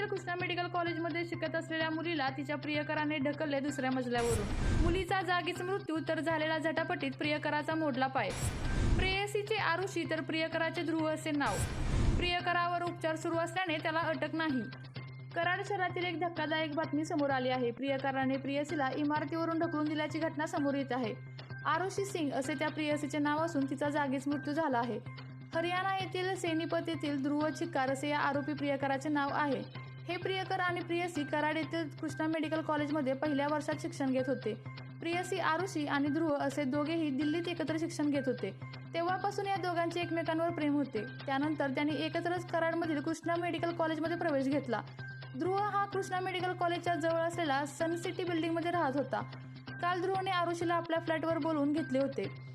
येथील कृष्णा मेडिकल कॉलेजमध्ये शिकत असलेल्या मुलीला तिच्या प्रियकराने ढकलले दुसऱ्या मजल्यावरून. मुलीचा जागीच मृत्यू तर झालेला झटापटीत प्रियकराचा मोडला पाय. प्रेयसीचे आरुषी तर प्रियकराचे ध्रुव असे नाव. प्रियकरावर उपचार सुरू असल्याने त्याला अटक नाही. कराड शहरातील एक धक्कादायक बातमी समोर आली आहे. प्रियकराने प्रियसीला इमारतीवरून ढकलून दिल्याची घटना समोर येत आहे. आरुषी सिंग असे त्या प्रियसीचे नाव असून तिचा जागीच मृत्यू झाला आहे. हरियाणा येथील सेनीपत येथील ध्रुव चिक्कार असे या आरोपी प्रियकराचे नाव आहे. हे प्रियकर आणि प्रियसी कराड येथील कृष्णा मेडिकल कॉलेजमध्ये पहिल्या वर्षात शिक्षण घेत होते. प्रियसी आरुषी आणि ध्रुव असे दोघेही दिल्लीत एकत्र शिक्षण घेत होते. तेव्हापासून या दोघांचे एकमेकांवर प्रेम होते. त्यानंतर त्यांनी एकत्रच कराडमधील कृष्णा मेडिकल कॉलेजमध्ये प्रवेश घेतला. ध्रुव हा कृष्णा मेडिकल कॉलेजच्या जवळ असलेला सन सिटी बिल्डिंगमध्ये राहत होता. काल ध्रुवने आरुषीला आपल्या फ्लॅटवर बोलवून घेतले होते.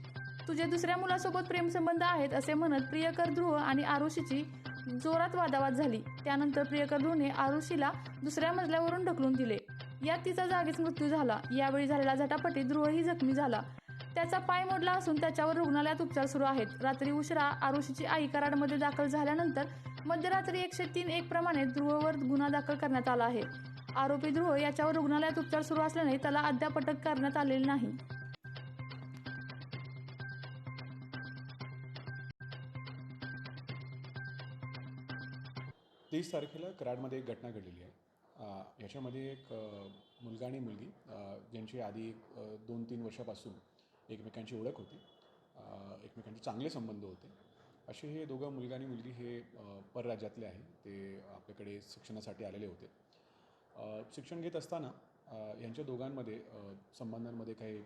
तुझे दुसऱ्या मुलासोबत प्रेमसंबंध आहेत असे म्हणत प्रियकर ध्रुव आणि आरुषीची जोरात वादावाद झाली. त्यानंतर प्रियकर ध्रुवने आरुषीला दुसऱ्या मजल्यावरून ढकलून दिले. यात तिचा जागीच मृत्यू झाला. यावेळी झालेला झटापटीत ध्रुवही जखमी झाला. त्याचा पाय मोडला असून त्याच्यावर रुग्णालयात उपचार सुरू आहेत. रात्री उशिरा आरुषीची आई कराडमध्ये दाखल झाल्यानंतर मध्यरात्री एकशे तीन एक प्रमाणे ध्रुववर गुन्हा दाखल करण्यात आला आहे. आरोपी ध्रुव याच्यावर रुग्णालयात उपचार सुरू असल्याने त्याला अद्याप अटक करण्यात आलेली नाही. तीस तारखेला कराडमध्ये एक घटना घडलेली आहे. याच्यामध्ये एक मुलगा आणि मुलगी ज्यांची आधी एक दोन तीन वर्षापासून एकमेकांची ओळख होती. एकमेकांचे चांगले संबंध होते. असे हे दोघं मुलगा आणि मुलगी हे परराज्यातले आहे. ते आपल्याकडे शिक्षणासाठी आलेले होते. शिक्षण घेत असताना यांच्या दोघांमध्ये संबंधांमध्ये काही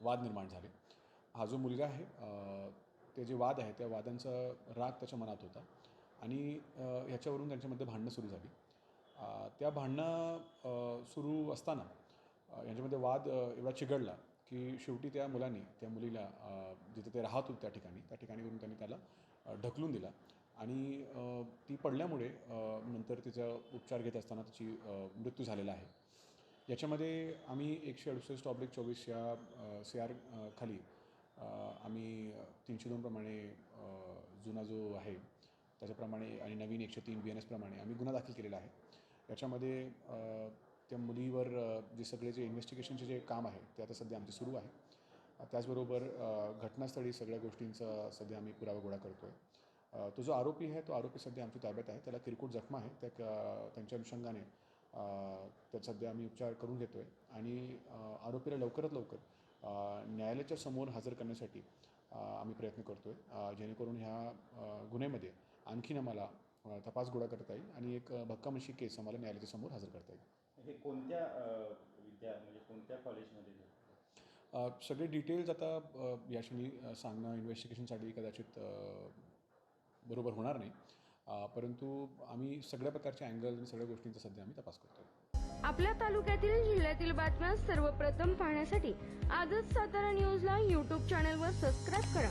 वाद निर्माण झाले. हा जो मुलगा आहे ते जे वाद आहे त्या वादांचा राग त्याच्या मनात होता. आणि ह्याच्यावरून त्यांच्यामध्ये भांडणं सुरू झाली. त्या भांडणं सुरू असताना यांच्यामध्ये वाद एवढा चिघडला की शेवटी त्या मुलांनी त्या मुलीला जिथे ते राहत होते त्या ठिकाणी त्या ठिकाणीवरून त्यांनी त्याला ढकलून दिला. आणि ती पडल्यामुळे नंतर तिचा उपचार घेत असताना तिची मृत्यू झालेला आहे. याच्यामध्ये आम्ही एकशे अडुसष्ट ऑब्लिक चोवीस या सी आर खाली आम्ही तीनशे दोनप्रमाणे जुना जो आहे त्याच्याप्रमाणे आणि नवीन एकशे तीन बी एन एसप्रमाणे आम्ही गुन्हा दाखल केलेला आहे. याच्यामध्ये त्या मुलीवर जे सगळे जे इन्व्हेस्टिगेशनचे जे काम आहे ते आता सध्या आमचे सुरू आहे. त्याचबरोबर घटनास्थळी सगळ्या गोष्टींचा सध्या आम्ही पुरावा गोळा करतो आहे तो जो आरोपी आहे तो आरोपी सध्या आमच्या ताब्यात आहे. त्याला किरकोळ जखमा आहे त्या त्यांच्या अनुषंगाने त्यात सध्या आम्ही उपचार करून घेतो आहे आणि आरोपीला लवकरात लवकर न्यायालयाच्या समोर हजर करण्यासाठी आम्ही प्रयत्न करतो आहे जेणेकरून ह्या गुन्ह्यामध्ये आणखीन आम्हाला तपास गोळा करता येईल आणि एक अ, भक्कमशी केस आम्हाला न्यायालयाच्या समोर हजर करता येईल. हे कोणत्या विद्या म्हणजे कोणत्या कॉलेजमध्ये सगळे डिटेल्स आता अ, या क्षणी अ, सांगणं इन्व्हेस्टिगेशनसाठी कदाचित बरोबर होणार नाही. परंतु आम्ही सगळ्या प्रकारच्या अँगल आणि सगळ्या गोष्टींचा सध्या आम्ही तपास करतो आपल्या तालुक्यातील जिल्ह्यातील बातम्या सर्वप्रथम पाहण्यासाठी आजच सातारा न्यूजला यूट्यूब चॅनलवर सबस्क्राईब करा.